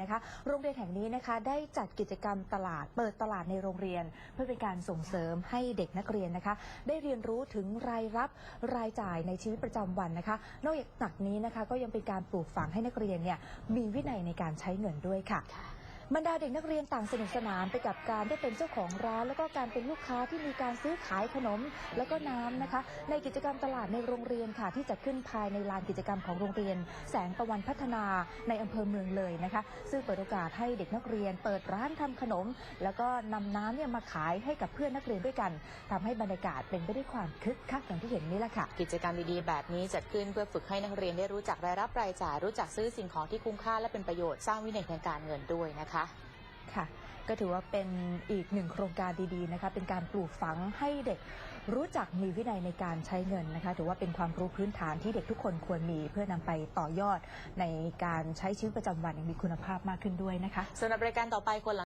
นะคะ โรงเรียนแห่งนี้นะคะ ได้จัดกิจกรรมตลาด เปิดตลาดในโรงเรียน เพื่อเป็นการส่งเสริมให้เด็กนักเรียนนะคะ ได้เรียนรู้ถึงรายรับรายจ่ายในชีวิตประจำวันนะคะ นอกจากนี้นะคะก็ยังเป็นการปลูกฝังให้นักเรียนเนี่ยมีวินัยในการใช้เงินด้วยค่ะ บรรดาเด็กนักเรียนต่างสนุกสนานไปกับการได้เป็นเจ้าของร้านแล้วก็การเป็นลูกค้าที่มีการซื้อขายขนมแล้วก็น้ำนะคะ ในกิจกรรมตลาดในโรงเรียนค่ะ ที่จะขึ้นภายในลานกิจกรรมของโรงเรียน แสงตะวันพัฒนาในอำเภอเมืองเลยนะคะ ซึ่งเปิดโอกาสให้เด็กนักเรียน เปิดร้านทำขนม แล้วก็นำน้ำเนี่ยมาขายให้กับเพื่อนนักเรียนด้วยกันทำให้บรรยากาศเป็นไปด้วยความคึกคักอย่างที่เห็นนี่แหละค่ะ กิจกรรมดีๆแบบนี้จัดขึ้นเพื่อฝึกให้นักเรียนได้รู้จักรายรับรายจ่ายรู้จักซื้อสิ่งของที่คุ้มค่าและเป็นประโยชน์สร้างวินัยทางการเงินด้วยนะคะค่ะ ก็ถือว่าเป็นอีกหนึ่งโครงการดีๆนะคะ เป็นการปลูกฝังให้เด็กรู้จักมีวินัยในการใช้เงินนะคะ ถือว่าเป็นความรู้พื้นฐานที่เด็กทุกคนควรมีเพื่อนำไปต่อยอดในการใช้ชีวิตประจำวันอย่างมีคุณภาพมากขึ้นด้วยนะคะสำหรับรายการต่อไปคนหลัง